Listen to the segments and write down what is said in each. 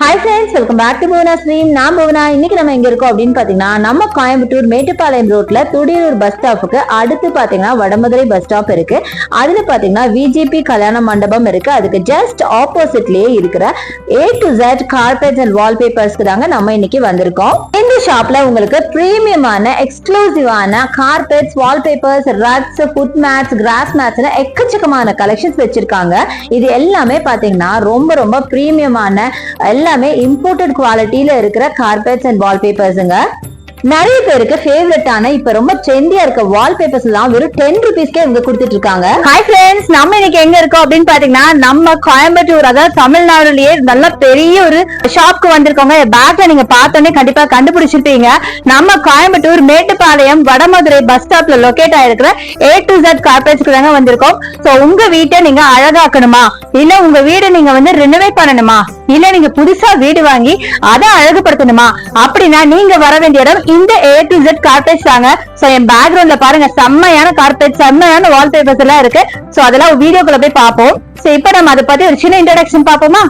Hi friends welcome back to Bhuvana stream நான் புவனா இன்னைக்கு நம்ம எங்க இருக்கோம் அப்படின்னு பாத்தீங்கன்னா நம்ம கோயம்புத்தூர் மேட்டுப்பாளையம் ரோட்ல துடியூர் பஸ் ஸ்டாப்புக்கு அடுத்து பாத்தீங்கன்னா வடமதுரை பஸ் ஸ்டாப் இருக்கு. அதுல பாத்தீங்கன்னா விஜிபி கல்யாண மண்டபம் இருக்கு. அதுக்கு ஜஸ்ட் ஆப்போசிட்லயே இருக்கிற A to Z carpets and வால்பேப்பர்ஸ்க்கு தாங்க நம்ம இன்னைக்கு வந்திருக்கோம். இந்த ஷாப்ல உங்களுக்கு பிரீமியமான எக்ஸ்க்ளூசிவான carpets wallpapers rugs foot mats grass மேட்ஸ்னு எக்கச்சக்கமான கலெக்ஷன்ஸ் வச்சிருக்காங்க. இது எல்லாமே பாத்தீங்கன்னா ரொம்ப ரொம்ப பிரீமியமான எல்லாமே இம்போர்ட்டட் குவாலிட்டியில இருக்கிற கார்பெட்ஸ் அண்ட் வால்பேப்பர்ஸுங்க நிறைய பேருக்கு ஃபேவரட்டான இப்ப ரொம்ப ட்ரெண்டியா இருக்க வால்பேப்பர்ஸ் எல்லாம் வெறும் டென் ருபீஸ்க்கே இவங்க கொடுத்துட்டு இருக்காங்க. ஹாய் ஃப்ரெண்ட்ஸ் நம்ம இன்னைக்கு எங்க இருக்கோம் அப்படின்னு பாத்தீங்கன்னா நம்ம கோயம்புத்தூர் அதாவது தமிழ்நாடுலயே நல்ல பெரிய ஒரு ஷாப்க்கு வந்திருக்கோங்க. பேக்ல நீங்க பார்த்தோன்னே கண்டிப்பா கண்டுபிடிச்சிருப்பீங்க. நம்ம கோயம்புத்தூர் மேட்டுப்பாளையம் வடமதுரை பஸ் ஸ்டாப்ல லொகேட் ஆயிருக்கிற ஏ டு ஜட் கார்பரேட்ஸ்க்கு தாங்க வந்திருக்கோம். சோ உங்க வீட்டை நீங்க அழகாக்கணுமா? இல்ல உங்க வீடு நீங்க வந்து ரினோவேட் பண்ணணுமா? இல்ல நீங்க புதுசா வீடு வாங்கி அதை அழகுபடுத்தணுமா? அப்படின்னா நீங்க வர வேண்டிய இடம் இந்த ஏ டு ஜெட் கார்பெட்ஸ் தாங்க. சோ என் பேக்ரவுண்ட்ல பாருங்க செம்மையான கார்பெட் செம்மையான வால்பேப்பர்ஸ் எல்லாம் இருக்கு. சோ அதெல்லாம் வீடியோக்குள்ள போய் பார்ப்போம். சோ இப்போ நம்ம அதை பத்தி ஒரு சின்ன இன்ட்ரடக்ஷன் பார்ப்போமா?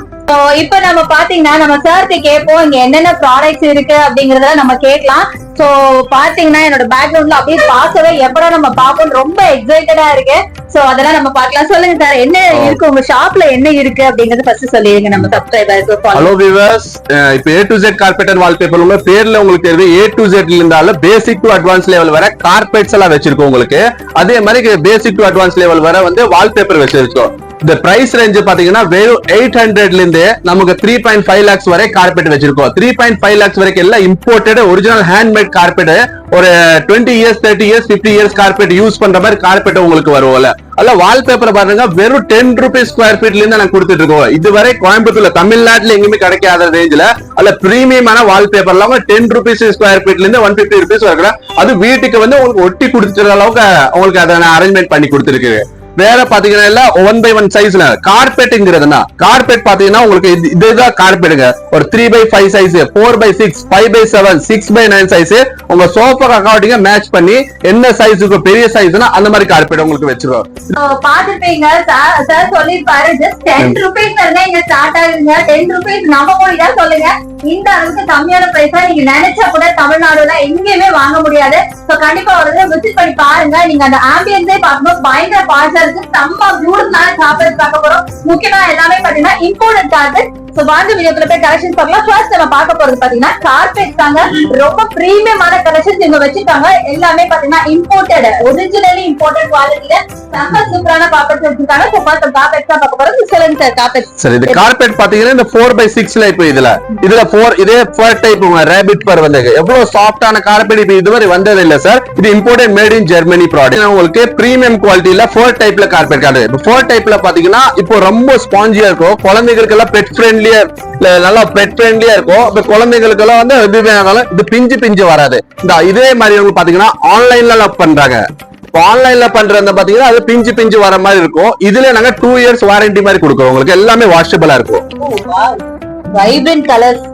இப்போ நம்ம பாத்தீங்கன்னா நம்ம சார்க்கு கேட்போம் இங்க என்னென்ன ப்ராடக்ட்ஸ் இருக்கு அப்படிங்கறத நம்ம கேட்கலாம். சோ பாத்தீங்கன்னா என்னோட பேக்ரவுண்ட்ல அப்படியே பார்க்கவே எப்படா நம்ம பார்ப்போம் ரொம்ப எக்ஸைட்டடா இருக்கு சோ அதெல்லாம் நம்ம பார்க்கலாம். சொல்லுங்க சார் என்ன இருக்கு? உங்க ஷாப்ல என்ன இருக்கு அப்படிங்கறது ஃபர்ஸ்ட் சொல்லிடுங்க நம்ம சப்ஸ்கிரைபர்ஸ் ஹலோ விவர்ஸ் இப்போ A to Z carpet wallpaper உங்க பேர்ல உங்களுக்கு தெரியுது. ஏ டு ஜெட்ல இருந்தாலும் பேசிக் டு அட்வான்ஸ் லெவல் வர கார்பெட்ஸ் எல்லாம் வச்சிருக்கோம் உங்களுக்கு. அதே மாதிரி பேசிக் டு அட்வான்ஸ் லெவல் வர வந்து வால்பேப்பர் வச்சிருக்கோம். இந்த பிரைஸ் ரேஞ்ச் பாத்தீங்கன்னா வெறும் எயிட் ஹண்ட்ரட்ல இருந்து நமக்கு த்ரீ பாயிண்ட் ஃபைவ் லேக்ஸ் வரை கார்பெட் வச்சிருக்கோம். த்ரீ பாயிண்ட் ஃபைவ் லேக்ஸ் வரைக்கும் எல்லாம் இம்போர்ட்டட் ஒரிஜினல் ஹேண்ட்மேட் கார்பெட் ஒரு twenty years thirty years fifty years carpet use பண்ற மாதிரி கார்பெட் உங்களுக்கு வருவோம்ல அல்ல வால்பேப்பர் பாருங்க வெறும் டென் ருபீஸ் ஸ்கொயர் ஃபீட்ல இருந்து நான் கொடுத்துட்டு இருக்கோம். இதுவரை கோயம்புத்தூர்ல தமிழ்நாட்டுல எங்கேயுமே கிடைக்காத ரேஞ்சில் அல்ல பிரீமியமான வால்பேப்பர் இல்லாம டென் ருபீஸ் ஸ்கொயர் ஃபீட்ல இருந்து ஒன் பிப்டி ருபீஸ் வரைக்கும். அது வீட்டுக்கு வந்து உங்களுக்கு ஒட்டி கொடுத்துற அளவுக்கு உங்களுக்கு அதை நான் அரேஞ்ச்மெண்ட் பண்ணி கொடுத்துருக்கு வேற பாத்தீங்கன்னா ஒன் பை ஒன் சைஸ்ல கார்பெட்டுங்கிறதுனா கார்பெட் பாத்தீங்கன்னா உங்களுக்கு இது- இதுதான் கார்பெட்டுங்க ஒரு three by five size four by six five by seven six by nine size உங்க சோஃபா அக்கார்டிங்க மேட்ச் பண்ணி என்ன சைஸுக்கு பெரிய சைஸ்னா அந்த மாதிரி கார்பெட் உங்களுக்கு வச்சிருக்கோம். பாத்துருப்பீங்க சார் சொல்லிருப்பாரு ஜஸ்ட் டென் ருபீஸ் இங்க ஸ்டார்ட் ஆகுதுங்க. டென் ருபீஸ் நம்ம மொழியா சொல்லுங்க. இந்த அளவுக்கு கம்மியான பிரைஸா நீங்க நினைச்சா கூட தமிழ்நாடுல எங்கேயுமே வாங்க முடியாது. கண்டிப்பா ஒரு விசிட் பண்ணி பாருங்க. நீங்க அந்த ஆம்பியன்ஸே பார்க்கும்போது பயங்கர பாசா இருக்கு செம்ம பியூட்டிஃபுல்லான டாபிக் பார்க்க போறோம். முக்கியமா எல்லாமே பாத்தீங்கன்னா இம்போர்ட்டட் டாபிக் சோ வாங்க வீடியோக்குள்ள போய் கலெக்ஷன் பார்க்கலாம். ஃபர்ஸ்ட் நம்ம பார்க்க போறது பாத்தீங்கன்னா கார்பெட் தாங்க. ரொம்ப பிரீமியமான கலெக்ஷன்ஸ் இங்க வச்சிருக்காங்க. எல்லாமே பாத்தீங்கன்னா இம்போர்ட்டட் ஒரிஜினலி இம்போர்ட்டட் குவாலிட்டில ரொம்ப சூப்பரான கார்பெட் வச்சிருக்காங்க. சோ ஃபர்ஸ்ட் கார்பெட் தான் பார்க்க போறோம். சொல்லுங்க சார் கார்பெட் சார் இது கார்பெட் பாத்தீங்கன்னா இந்த ஃபோர் பை சிக்ஸ்ல இப்போ இதுல. இதுல 4 இதே ஃபோர் டைப் ரேபிட் பர் வந்தது எவ்வளவு சாஃப்டான கார்பெட் இப்போ இதுவரை வந்தது இல்ல சார் இது imported made in Germany product உங்களுக்கு பிரீமியம் குவாலிட்டியில ஃபோர் டைப்ல கார்பெட் கார்டு ஃபோர் டைப்ல பாத்தீங்கன்னா இப்போ ரொம்ப ஸ்பாஞ்சியா இருக்கும் குழந்தைகளுக்கு எல்லாம் பெட் ஃப்ரெண்ட்லியா நல்லா பெட் ஃப்ரெண்ட்லியா இருக்கும். இப்போ குழந்தைகளுக்கு எல்லாம் வந்து இது வேணாலும் இது பிஞ்சு பிஞ்சு வராது. இந்த இதே மாதிரி வந்து பாத்தீங்கன்னா ஆன்லைன்ல பண்றாங்க. ஆன்லைன்ல பண்றது பாத்தீங்கன்னா அது பிஞ்சு பிஞ்சு வர மாதிரி இருக்கும். இதுல நாங்க டூ இயர்ஸ் வாரண்டி மாதிரி கொடுக்குறோம். உங்களுக்கு எல்லாமே வாஷபிளா இருக்கும். Oh, வைப்ரண்ட் கலர்ஸ்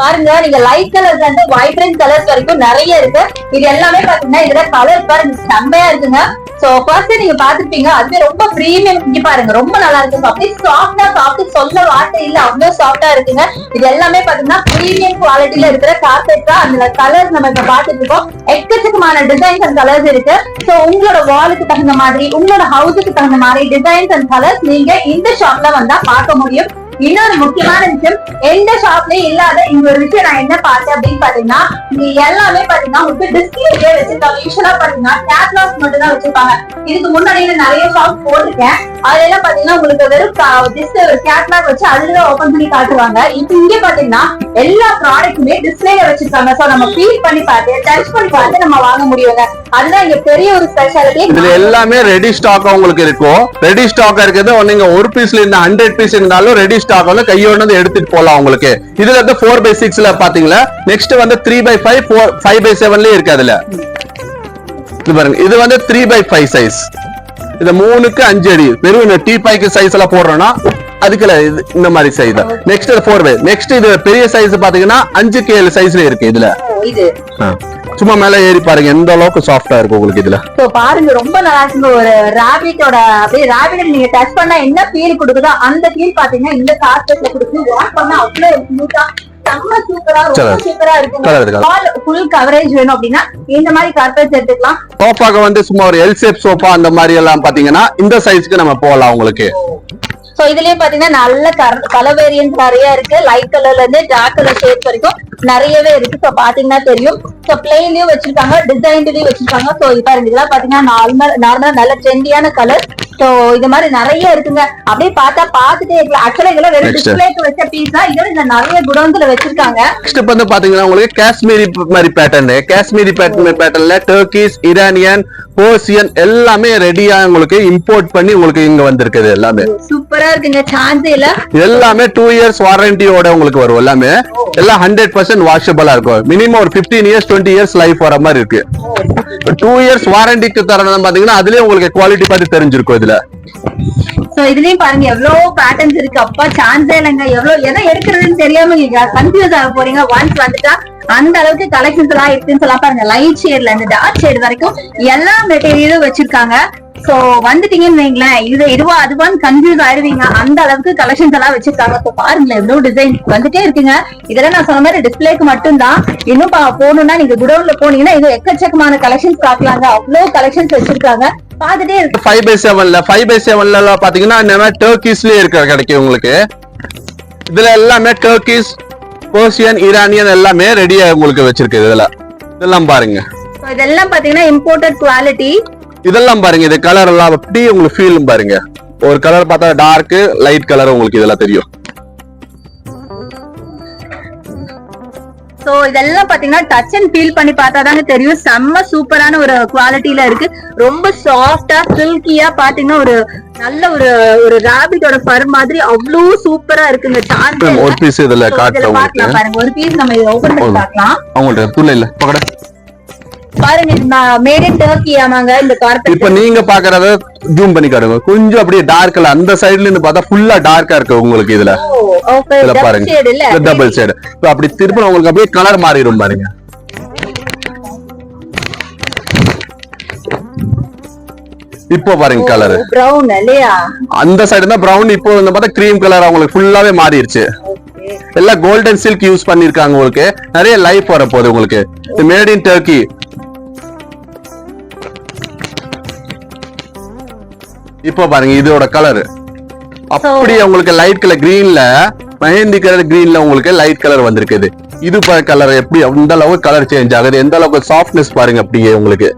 பாருங்க நீங்க லைட் கலர்ஸ் வந்து வைப்ரண்ட் கலர்ஸ் வரைக்கும் நிறைய இருக்கு. இது எல்லாமே பாத்தீங்கன்னா இதுல கலர் பாருங்க செம்மையா இருக்குங்க. சோ ஃபர்ஸ்ட் நீங்க பாத்துருப்பீங்க அதுவே ரொம்ப பிரீமியம் இங்க பாருங்க ரொம்ப நல்லா இருக்கு. அப்படியே சாஃப்டா சாப்பிட்டு சொல்ல வார்த்தை இல்ல அவ்வளவு சாஃப்டா இருக்குங்க. இது எல்லாமே பாத்தீங்கன்னா பிரீமியம் குவாலிட்டில இருக்கிற கார்பெட் தான். அந்த கலர்ஸ் நம்ம இப்ப பாத்துட்டு இருக்கோம் எக்கச்சக்கமான டிசைன்ஸ் அண்ட் கலர்ஸ் இருக்கு. சோ உங்களோட வாலுக்கு தகுந்த மாதிரி உங்களோட ஹவுஸுக்கு தகுந்த மாதிரி டிசைன்ஸ் அண்ட் கலர்ஸ் நீங்க இந்த ஷாப்ல வந்தா பார்க்க முடியும். இன்னொரு முக்கியமான விஷயம் எந்த ஷாப்லயும் இல்லாத இந்த ஒரு விஷயம் நான் என்ன பார்த்தேன் அப்படின்னு பாத்தீங்கன்னா இங்க எல்லாமே பாத்தீங்கன்னா உங்களுக்கு டிஸ்பிளே வச்சிருக்காங்க. யூஸ்வலா பாத்தீங்கன்னா கேட்லாக்ஸ் மட்டும் தான் வச்சிருப்பாங்க. இதுக்கு முன்னாடி நான் நிறைய ஷாப் போட்டிருக்கேன். அதுல எல்லாம் பாத்தீங்கன்னா உங்களுக்கு வெறும் கேட்லாக் வச்சு அதுல ஓபன் பண்ணி காட்டுவாங்க. இப்ப இங்க பாத்தீங்கன்னா எல்லா ப்ராடக்ட்டுமே டிஸ்பிளேல வச்சிருக்காங்க. சோ நம்ம ஃபீல் பண்ணி பார்த்து டச் பண்ணி பார்த்து நம்ம வாங்க முடியுங்க. அதுதான் இங்க பெரிய ஒரு ஸ்பெஷாலிட்டி இதுல எல்லாமே ரெடி ஸ்டாக்கா உங்களுக்கு இருக்கும். ரெடி ஸ்டாக் இருக்கிறது நீங்க ஒரு பீஸ்ல இருந்த ஹண்ட்ரட் பீஸ் இருந்தாலும் ரெடி ஸ்டாக் வந்து கையோட எடுத்துட்டு போலாம் உங்களுக்கு. இதுல வந்து ஃபோர் பை சிக்ஸ்ல பாத்தீங்களா? நெக்ஸ்ட் வந்து three by five four five by செவன்லயே இருக்கு அதுல. இது பாருங்க. இது வந்து த்ரீ பை ஃபைவ் சைஸ் இது மூணுக்கு அஞ்சு அடி. வெறும் டீ பாய்க்கு சைஸ் எல்லாம் போடுறோம்னா அதுக்குல இந்த மாதிரி size next four by next இது பெரிய சைஸ் பாத்தீங்கன்னா அஞ்சுக்கு ஏழு சைஸ்ல இருக்கு இதுல. இது. சும்மா மேல ஏறி பாருங்க. எந்த அளவுக்கு சாஃப்டா இருக்கும் உங்களுக்கு இதுல? சோ பாருங்க ரொம்ப நல்லா இருக்குங்க. ஒரு ராபிட்டோட அப்படியே ராபிட் நீங்க டச் பண்ணா என்ன ஃபீல் கொடுக்குதோ அந்த ஃபீல் பாத்தீங்கன்னா இந்த கார்பெட்ல கொடுத்து வாஷ் பண்ணா அவ்வளவு ஸ்மூத்தா இருக்கு சோஃபாக்கு வந்து சும்மா ஒரு எல் ஷேப் சோஃபா அந்த மாதிரி எல்லாம் பாத்தீங்கன்னா இந்த சைஸ்க்கு நம்ம போகலாம் உங்களுக்கு. சோ இதுலயே பாத்தீங்கன்னா நல்ல கலர் வேரியன்ட் நிறைய இருக்கு. லைட் கலர்ல இருந்து டார்க் கலர் ஷேட் வரைக்கும் நிறையவே இருக்கு. சோ பாத்தீங்கன்னா தெரியும். சோ பிளெயின்லயும் வச்சிருக்காங்க டிசைன்லயும் வச்சிருக்காங்க. சோ இது பாருங்க இதெல்லாம் பாத்தீங்கன்னா நார்மல் நார்மலா நல்ல ட்ரெண்டியான கலர் சோ இது மாதிரி நிறைய இருக்குங்க. அப்படியே பார்த்தா பார்த்துட்டே இருக்கலாம். ஆக்சுவலா இதெல்லாம் வெறும். டிஸ்பிளேக்கு வச்ச பீஸ் தான். இதோட இந்த நிறைய குடோன்ல வச்சிருக்காங்க. நெக்ஸ்ட் வந்து பாத்தீங்கன்னா உங்களுக்கு காஷ்மீரி மாதிரி பேட்டர்ன் காஷ்மீரி பேட்டர்ன் பேட்டர்ன்ல டர்க்கிஸ் இரானியன் போர்சியன் எல்லாமே ரெடியா உங்களுக்கு இம்போர்ட் பண்ணி உங்களுக்கு இங்க வந்திருக்குது எல்லாமே. சூப்பரா இருக்குங்க. சான்ஸ் எல்லாமே டூ இயர்ஸ் வாரண்டியோட உங்களுக்கு வரும் எல்லாமே. எல்லாம் ஹண்ட்ரட் பர்சன்ட் பர்சன்ட் வாஷபிளா இருக்கும். மினிமம் ஒரு 15 இயர்ஸ் டுவெண்ட்டி இயர்ஸ் லைஃப் வர மாதிரி இருக்கு. டூ இயர்ஸ் வாரண்டிக்கு தரணும் பாத்தீங்கன்னா அதுலயே உங்களுக்கு குவாலிட்டி பத்தி தெரிஞ்சிருக்கும் இதுல. சோ இதுலயும் பாருங்க எவ்வளவு பேட்டர்ன்ஸ் இருக்கு. அப்பா சான்ஸே இல்லைங்க. எவ்வளவு எதை எடுக்கிறதுன்னு தெரியாம நீங்க கன்ஃபியூஸ் ஆக போறீங்க. ஒன்ஸ் வந்துட்டா அந்த அளவுக்கு கலெக்ஷன்ஸ் எல்லாம் இருக்குன்னு சொல்லலாம் பாருங்க. லைட் ஷேட்ல இருந்து டார்க் ஷேட் வரைக்கும் எல்லா மெட்டீரியலும் வச்சிருக்காங்க. சோ வந்துட்டீங்கன்னு வைங்களேன். இது இதுவா அதுவான்னு கன்ஃபியூஸ் ஆயிடுவீங்க அந்த அளவுக்கு கலெக்ஷன்ஸ் எல்லாம் வச்சிருக்காங்க. சோ பாருங்களேன் எவ்வளவு டிசைன் வந்துட்டே இருக்குங்க. இதெல்லாம் நான் சொன்ன மாதிரி டிஸ்பிளேக்கு மட்டும்தான். இன்னும் பா- போகணும்னா நீங்க குடோன்ல போனீங்கன்னா இது எக்கச்சக்கமான கலெக்ஷன்ஸ் பார்க்கலாங்க. அவ்வளவு கலெக்ஷன்ஸ் வச்சிருக்காங்க. பார்த்துட்டே இருக்கு. ஃபைவ் பை செவன்ல ஃபைவ் பை செவன்ல பாத்தீங்கன்னா மாதிரி டர்க்கிஸ்லயே இருக்க கிடைக்கும் உங்களுக்கு. இதுல எல்லாமே டர்க்கிஸ் போர்சியன் ஈரானியன் எல்லாமே ரெடியா உங்களுக்கு வச்சிருக்கு இதுல. இதெல்லாம் பாருங்க. இதெல்லாம் பாத்தீங்கன்னா இம்போர்ட்டட் குவாலிட்டி இதெல்லாம் பாருங்க இது கலர் எல்லாம் அப்படியே உங்களுக்கு ஃபீலும் பாருங்க. ஒரு கலர் பார்த்தா டார்க் லைட் கலர் உங்களுக்கு இதெல்லாம் தெரியும். சோ இதெல்லாம் பாத்தீங்கன்னா டச் அண்ட் ஃபீல் பண்ணி பார்த்தா தாங்க தெரியும். செம்ம சூப்பரான ஒரு குவாலிட்டில இருக்கு. ரொம்ப சாஃப்டா சில்கியா பாத்தீங்கன்னா ஒரு நல்ல ஒரு ஒரு ராபிட்டோட ஃபர் மாதிரி அவ்வளவு சூப்பரா இருக்குங்க. சார்ஜ் ஒரு பீஸ் இதுல காட்டுறேன் பாருங்க. ஒரு பீஸ் நம்ம இதை ஓபன் பண்ணி பார்க்கலாம். அவங்கள்ட்ட துள்ள இல்ல பக்கட பாருங்க மேட் இன் டர்க்கி ஆமாங்க இந்த கார்பெட் இப்ப நீங்க பாக்குறத ஜூம் பண்ணி காட்டுங்க. கொஞ்சம் அப்படியே டார்க்ல அந்த சைடுல இருந்து பார்த்தா ஃபுல்லா டார்க்கா இருக்கு உங்களுக்கு இதுல. ஓகே இதுல டபுள் பாருங்க. ஷேட் இல்ல? டபுள் சைடு இப்ப அப்படி திருப்பி உங்களுக்கு அப்படியே கலர் மாறிடும் பாருங்க. இப்போ பாருங்க கலர் பிரவுன் இல்லையா? அந்த சைடு தான் பிரவுன் இப்போ வந்து பார்த்தா கிரீம் கலர் அவங்களுக்கு ஃபுல்லாவே மாறிடுச்சு. எல்லாம் கோல்டன் சில்க் யூஸ் பண்ணிருக்காங்க உங்களுக்கு. நிறைய லைஃப் வரப்போகுது உங்களுக்கு. மேட் இன் டர்க்கி இப்போ பாருங்க இதோட கலர் அப்படி உங்களுக்கு லைட் கலர் கிரீன்ல மெஹந்தி கலர் கிரீன்ல உங்களுக்கு லைட் கலர் வந்திருக்குது. இது கலர் எப்படி அந்த அளவுக்கு கலர் சேஞ்ச் ஆகுது எந்த அளவுக்கு சாஃப்ட்னஸ் பாருங்க அப்படியே உங்களுக்கு.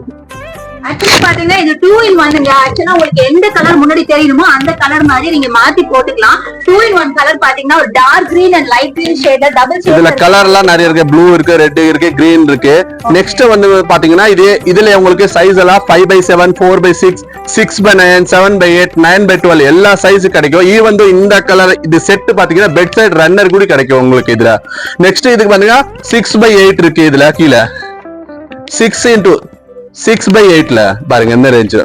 ஆக்சுவலி பாத்தீங்கன்னா இது டூ இன் ஒன்னுங்க ஆக்சுவலா உங்களுக்கு எந்த கலர் முன்னாடி தெரியணுமோ அந்த கலர் மாதிரி நீங்க மாத்தி போட்டுக்கலாம். டூ இன் ஒன் கலர் பாத்தீங்கன்னா ஒரு dark green and light green shade double இதுல ஷேட் கலர் எல்லாம் நிறைய இருக்கு. ப்ளூ இருக்கு ரெட் இருக்கு கிரீன் இருக்கு. நெக்ஸ்ட் வந்து பாத்தீங்கன்னா இதே இதுல உங்களுக்கு சைஸ் எல்லாம் five by seven four by six six by nine seven by eight nine by twelve எல்லா சைஸ் கிடைக்கும். ஈவன் இந்த கலர் இது செட் பாத்தீங்கன்னா பெட் சைடு ரன்னர் கூட கிடைக்கும் உங்களுக்கு இதுல. நெக்ஸ்ட் இதுக்கு பாத்தீங்கன்னா சிக்ஸ் பை எயிட் இருக்கு இதுல கீழே. சிக்ஸ் இன்டூ சிக்ஸ் பை எயிட்ல பாருங்க இந்த ரேஞ்ச்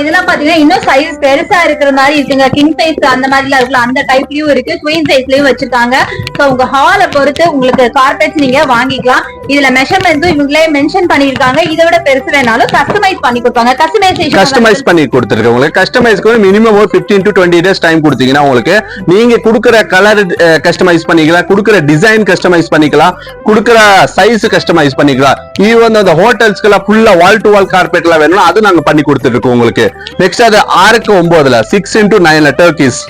இதெல்லாம் பாத்தீங்கன்னா இன்னும் சைஸ் பெருசா இருக்கிற மாதிரி இருக்குங்க. கிங் சைஸ் அந்த மாதிரி எல்லாம் இருக்குல்ல அந்த டைப்லயும் இருக்கு. குவீன் சைஸ்லயும் வச்சிருக்காங்க. சோ உங்க ஹாலை பொறுத்து உங்களுக்கு கார்பெட்ஸ் நீங்க வாங்கிக்கலாம். இதுல மெஷர்மெண்ட்ஸும் இவங்களே மென்ஷன் பண்ணிருக்காங்க இதை விட பெருசு வேணாலும் கஸ்டமைஸ் பண்ணி கொடுப்பாங்க. கஸ்டமைசேஷன் கஸ்டமைஸ் பண்ணி கொடுத்துருக்கு உங்களுக்கு. கஸ்டமைஸ்க்கு மினிமம் ஒரு 15 டு டுவெண்ட்டி டேஸ் டைம் கொடுத்தீங்கன்னா உங்களுக்கு நீங்க கொடுக்குற கலர் கஸ்டமைஸ் பண்ணிக்கலாம். கொடுக்குற டிசைன் கஸ்டமைஸ் பண்ணிக்கலாம். கொடுக்குற சைஸ் கஸ்டமைஸ் பண்ணிக்கலாம். ஈவன் அந்த ஹோட்டல்ஸ்க்குலாம் ஃபுல்லா வால் டு வால் கார்பெட் எல்லாம் வேணும் அது நாங்க பண்ணி கொடுத்துட்டு இருக்கோம் உங்களுக்கு. நெக்ஸ்ட் அது ஆறுக்கு ஒன்பதுல சிக்ஸ் இன்டூ நைன்ல டர்க்கிஸ்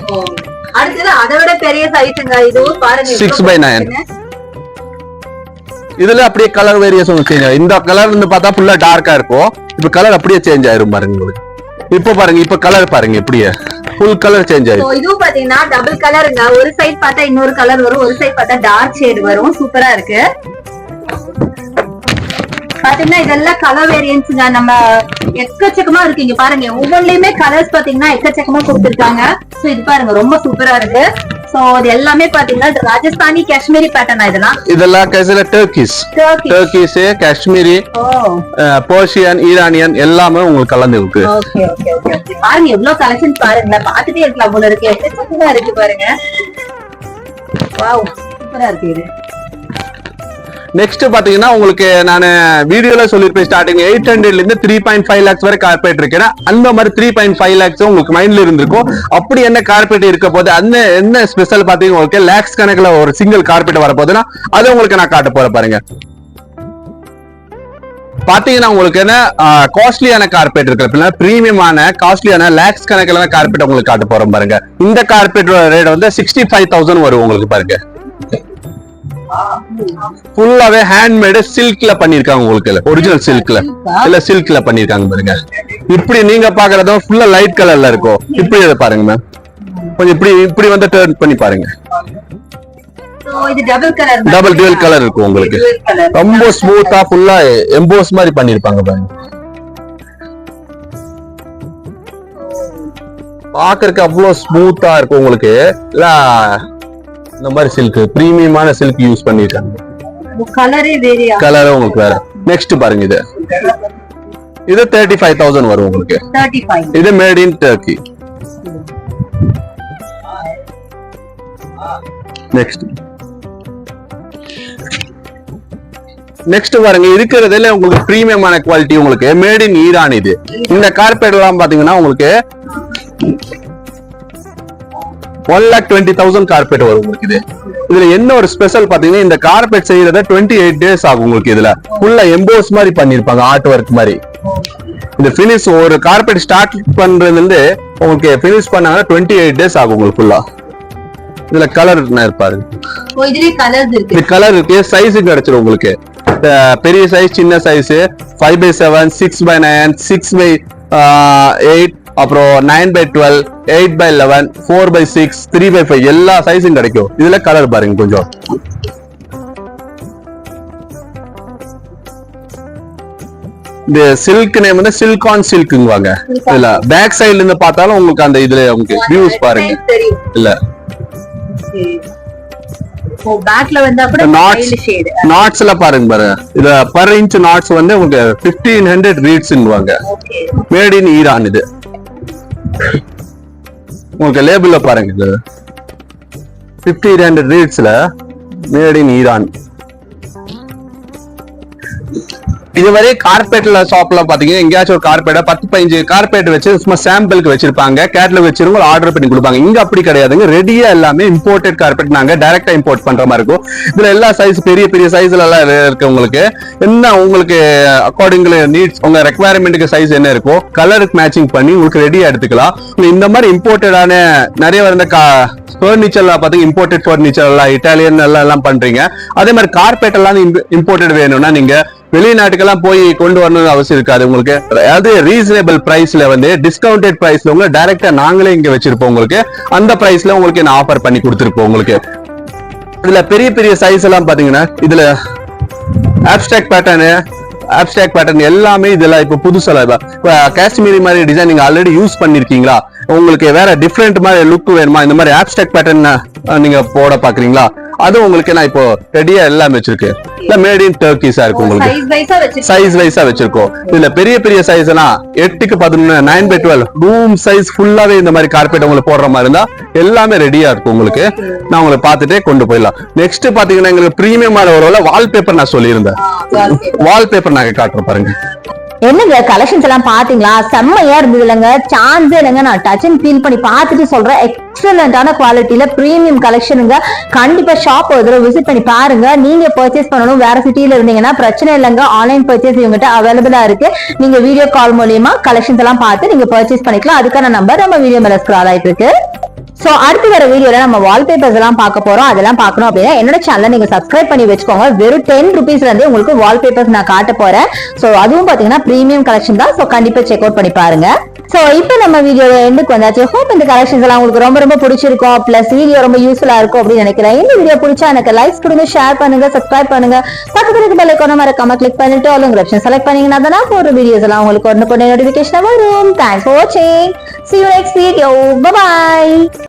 அடுத்தது அதை விட பெரிய சைஸுங்க இதுவும் பாருங்க Six by nine. இதுல அப்படியே கலர் வேரியேஷன் சேஞ்ச் ஆகும். இந்த கலர் வந்து பார்த்தா ஃபுல்லா டார்க்கா இருக்கும். இப்ப கலர் அப்படியே சேஞ்ச் ஆயிரும் பாருங்க உங்களுக்கு. இப்போ பாருங்க இப்ப கலர் பாருங்க இப்படியே. ஃபுல் கலர் சேஞ்ச் So, ஆயிரும். இதுவும் பாத்தீங்கன்னா டபுள் கலருங்க ஒரு சைட் பார்த்தா இன்னொரு கலர் வரும் ஒரு சைட் பார்த்தா டார்க் ஷேட் வரும். சூப்பரா இருக்கு. பாத்தீங்கன்னா இதெல்லாம் கலர் வேரியன்ஸ்ங்க நம்ம எக்கச்சக்கமா இருக்கு இங்க பாருங்க. ஒவ்வொன்றுலயுமே கலர்ஸ் பாத்தீங்கன்னா எக்கச்சக்கமா கொடுத்திருக்காங்க. சோ இது பாருங்க ரொம்ப சூப்பரா இருக்கு. சோ இது எல்லாமே பாத்தீங்கன்னா ராஜஸ்தானி காஷ்மீரி பேட்டர்னா இதெல்லாம்? இதெல்லாம் கடைசியில Turkish. Turkish Kashmiri Persian Iranian எல்லாமே உங்களுக்கு கலந்து இருக்கு. ஓகே ஓகே ஓகே ஓகே பாருங்க எவ்வளவு கலெக்ஷன் பாருங்களேன். பாத்துட்டே இருக்கலாம் போல இருக்கு. எக்கச்சக்கமா இருக்கு பாருங்க. வாவ் சூப்பரா இருக்கு இது. நெக்ஸ்ட் பாத்தீங்கன்னா உங்களுக்கு நான் வீடியோல சொல்லிருப்பேன் ஸ்டார்டிங் எயிட் ஹண்ட்ரட்ல இருந்து த்ரீ பாயிண்ட் ஃபைவ் லேக்ஸ் வரை கார்பரேட் இருக்கு. அந்த மாதிரி த்ரீ பாயிண்ட் ஃபைவ் லேக்ஸ் உங்களுக்கு மைண்ட்ல இருந்திருக்கும். அப்படி என்ன கார்பரேட் இருக்க போது அந்த என்ன ஸ்பெஷல் பாத்தீங்கன்னா உங்களுக்கு லேக்ஸ் கணக்குல ஒரு சிங்கிள் கார்பரேட் வர போதுன்னா அதை உங்களுக்கு நான் காட்ட போறேன் பாருங்க. பாத்தீங்கன்னா உங்களுக்கு என்ன காஸ்ட்லியான கார்பெட் இருக்கு. பிரீமியமான காஸ்ட்லியான லேக்ஸ் கணக்கில் கார்பெட் உங்களுக்கு காட்ட போறோம் பாருங்க. இந்த கார்பெட் ரேட் வந்து சிக்ஸ்டி ஃபைவ் தௌசண்ட் வரும் உங்களுக்கு பாருங்க. ஃபுல்லாவே ஹேண்ட்மேடு சில்க்ல பண்ணிருக்காங்க உங்களுக்கு. ஒரிஜினல் சில்க்ல இல்ல சில்க்ல பண்ணிருக்காங்க பாருங்க. இப்படி நீங்க பாக்குறதும் ஃபுல்லா லைட் கலர்ல இருக்கும். இப்படி இதை பாருங்க மேம் கொஞ்சம் இப்படி இப்படி வந்து டர்ன் பண்ணி பாருங்க. டபுள் டுவெல் கலர் இருக்கும் உங்களுக்கு. ரொம்ப ஸ்மூத்தா ஃபுல்லா எம்போஸ் மாதிரி பண்ணிருப்பாங்க பாருங்க. பாக்குறதுக்கு அவ்வளவு ஸ்மூத்தா இருக்கும் உங்களுக்கு. இல்ல இந்த மாதிரி சில்க் பிரீமியமான சில்க் யூஸ் பண்ணிருக்காங்க கலரே உங்களுக்கு வேற. நெக்ஸ்ட் பாருங்க இது. இது தேர்ட்டி ஃபைவ் தௌசண்ட் வரும் உங்களுக்கு. இது made in Turkey next next பாருங்க இருக்கிறதுல உங்களுக்கு பிரீமியமான குவாலிட்டி உங்களுக்கு மேட் இன் ஈரான் இது. இந்த கார்பெட் எல்லாம் பாத்தீங்கன்னா உங்களுக்கு one lakh twenty thousand carpet வரும் உங்களுக்கு இது. இதுல என்ன ஒரு ஸ்பெஷல் பாத்தீங்கன்னா இந்த கார்பெட் செய்யறத டுவெண்ட்டி எயிட் டேஸ் ஆகும் உங்களுக்கு இதுல. ஃபுல்லா எம்போஸ் மாதிரி பண்ணிருப்பாங்க ஆர்ட் ஒர்க் மாதிரி. இந்த பினிஷ் ஒரு கார்பெட் ஸ்டார்ட் பண்றதுல இருந்து உங்களுக்கு பினிஷ் பண்ணாங்கன்னா டுவெண்ட்டி எயிட் டேஸ் ஆகும் உங்களுக்கு ஃபுல்லா இதுல கலர் இருப்பாரு இது கலர் இருக்கு சைஸ் கிடைச்சிரும் உங்களுக்கு. பெரிய சைஸ் சின்ன size five by seven six by nine six by eight அப்புறம் nine by twelve eight by eleven four by six three by five எல்லா சைஸும் கிடைக்கும். இதுல கலர் பாருங்க கொஞ்சம். இந்த சில்க் நேம் வந்து சில்கான் சில்க்குங்குவாங்க இல்ல பேக் சைடுல இருந்து பார்த்தாலும் உங்களுக்கு அந்த இதுல உங்களுக்கு வியூஸ் பாருங்க. இல்ல. ஓ பேக்ல வந்தா கூட நாட்ஸ் மைல்ட் ஷேட் நாட்ஸ் எல்லாம் பாருங்க பாருங்க பர் இன்ச் நாட்ஸ் வந்து உங்களுக்கு பிப்டீன் ஹண்ட்ரட் ரீட்ஸ்வாங்க ஓகே மேட் இன் ஈரான் இது. உங்களுக்கு லேபிள்ல பாருங்க இது. பிப்டீன் ரெண்டு ரீட்ஸ்ல மேட் இன் ஈரான் இதுவரை கார்பெட்ல ஷாப்ல பாத்தீங்கன்னா எங்கேயாச்சும் ஒரு கார்பெட்டை பத்து பதினஞ்சு கார்பெட் வச்சு சும்மா சாம்பிளுக்கு வச்சிருப்பாங்க. கேட்லாக் வச்சிருங்க ஆர்டர் பண்ணி கொடுப்பாங்க. இங்க அப்படி கிடையாதுங்க. ரெடியா எல்லாமே இம்போர்ட்டட் கார்பெட் நாங்க டைரக்டா இம்போர்ட் பண்ற மாதிரி இருக்கும். இதுல எல்லா சைஸ் பெரிய பெரிய சைஸ்ல எல்லாம் இருக்கு உங்களுக்கு. என்ன உங்களுக்கு அக்கார்டிங் நீட்ஸ் உங்க ரெக்குவயர்மெண்ட்டுக்கு சைஸ் என்ன இருக்கோ கலருக்கு மேட்சிங் பண்ணி உங்களுக்கு ரெடியா எடுத்துக்கலாம். இந்த மாதிரி இம்போர்ட்டடான நிறைய வந்து எல்லாம் பாத்தீங்க இம்போர்ட்டட் ஃபர்னிச்சர் எல்லாம் இட்டாலியன் எல்லாம் எல்லாம் பண்றீங்க. அதே மாதிரி கார்பெட் எல்லாம் இம்போர்ட்டட் வேணும்னா நீங்க வெளிநாட்டுக்கெல்லாம் போய் கொண்டு வரணும்னு அவசியம் இருக்காது உங்களுக்கு. அதாவது ரீசனபிள் பிரைஸ்ல வந்து டிஸ்கவுண்டட் பிரைஸ்ல உங்களை டைரக்டா நாங்களே இங்க வச்சிருப்போம் உங்களுக்கு. அந்த பிரைஸ்ல உங்களுக்கு நான் ஆஃபர் பண்ணி கொடுத்துருப்போம் உங்களுக்கு. இதுல பெரிய பெரிய சைஸ் எல்லாம் பாத்தீங்கன்னா இதுல ஆப்ஸ்டாக் பேட்டர்னு ஆப்ஸ்டாக் பேட்டர்ன் எல்லாமே இதெல்லாம் இப்போ புதுசாக இப்போ காஷ்மீரி மாதிரி டிசைன் நீங்க ஆல்ரெடி யூஸ் பண்ணிருக்கீங்களா? உங்களுக்கு வேற டிஃப்ரெண்ட் மாதிரி லுக் வேணுமா? இந்த மாதிரி ஆப்ஸ்டாக் பேட்டர்ன் நீங்க போட பாக்குறீங்களா? அது உங்களுக்கு நான் இப்போ ரெடியா எல்லாம் வச்சிருக்கேன் இல்ல மேட் இன் டர்க்கிஸா இருக்கு உங்களுக்கு. சைஸ் வைஸா வச்சிருக்கோம். இதுல பெரிய பெரிய சைஸ் எல்லாம் எட்டுக்கு பதினொன்னு nine by twelve room size ஃபுல்லாவே இந்த மாதிரி கார்பெட் உங்களுக்கு போடுற மாதிரி இருந்தா எல்லாமே ரெடியா இருக்கும் உங்களுக்கு. நான் உங்களை பார்த்துட்டே கொண்டு போயிடலாம். நெக்ஸ்ட் பாத்தீங்கன்னா எங்களுக்கு பிரீமியமான ஒரு வால்பேப்பர் நான் சொல்லியிருந்தேன். வால்பேப்பர் நாங்க காட்டுறோம் பாருங்க. என்னங்க கலெக்ஷன்ஸ் எல்லாம் பாத்தீங்களா செம்மையா இருந்தது இல்லைங்க? சான்ஸே இல்லைங்க. நான் டச் அண்ட் ஃபீல் பண்ணி பார்த்துட்டு சொல்றேன். எக்ஸலண்டான குவாலிட்டியில ப்ரீமியம் கலெக்ஷனுங்க கண்டிப்பா ஷாப் ஒரு தடவை விசிட் பண்ணி பாருங்க. நீங்க பர்ச்சேஸ் பண்ணணும். வேற சிட்டியில இருந்தீங்கன்னா பிரச்சனை இல்லைங்க. ஆன்லைன் பர்ச்சேஸ் இவங்ககிட்ட அவைலபிளா இருக்கு. நீங்க வீடியோ கால் மூலியமா கலெக்ஷன்ஸ் எல்லாம் பார்த்து நீங்க பர்ச்சேஸ் பண்ணிக்கலாம். அதுக்கான நம்பர் நம்ம வீடியோ மேல ஸ்க்ரால் ஆயிட்டு இருக்கு. சோ அடுத்து வர வீடியோல நம்ம வால்பேப்பர்ஸ் எல்லாம் பார்க்க போறோம். அதெல்லாம் பார்க்கணும் அப்படின்னா என்னோட சேனலை நீங்க சப்ஸ்கிரைப் பண்ணி வச்சுக்கோங்க. வெறும் டென் ருபீஸ்ல இருந்து உங்களுக்கு வால்பேப்பர்ஸ் நான் காட்ட போறேன். சோ அதுவும் பாத்தீங்கன்னா பிரீமியம் கலெக்ஷன் தான். சோ கண்டிப்பா செக் அவுட் பண்ணி பாருங்க. சோ இப்போ நம்ம வீடியோ எண்டுக்கு வந்தாச்சு. ஹோப் இந்த கலெக்ஷன்ஸ் எல்லாம் உங்களுக்கு ரொம்ப ரொம்ப பிடிச்சிருக்கும். பிளஸ் வீடியோ ரொம்ப யூஸ்ஃபுல்லா இருக்கும் அப்படின்னு நினைக்கிறேன். இந்த வீடியோ பிடிச்சா எனக்கு லைக்ஸ் கொடுங்க ஷேர் பண்ணுங்க சப்ஸ்கிரைப் பண்ணுங்க. பக்கத்துல இருக்க பெல் ஐக்கான மறக்காம கிளிக் பண்ணிட்டு ஆல் ஆப்ஷன் செலக்ட் பண்ணீங்கன்னா தான் போற வீடியோஸ் எல்லாம் உங்களுக்கு ஒன்று கொண்டு நோட்டிபிகேஷன் வரும். தேங்க்ஸ் ஃபார் வாட்சிங் see you next video. Bye bye